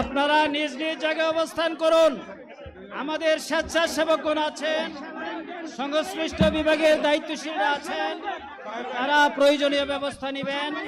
আপনারা নিজ নিজ জায়গায় অবস্থান করুন। আমাদের স্বেচ্ছাসেবকগণ আছেন, সংশ্লিষ্ট বিভাগের দায়িত্বশীলরা আছেন, তারা প্রয়োজনীয় ব্যবস্থা নেবেন।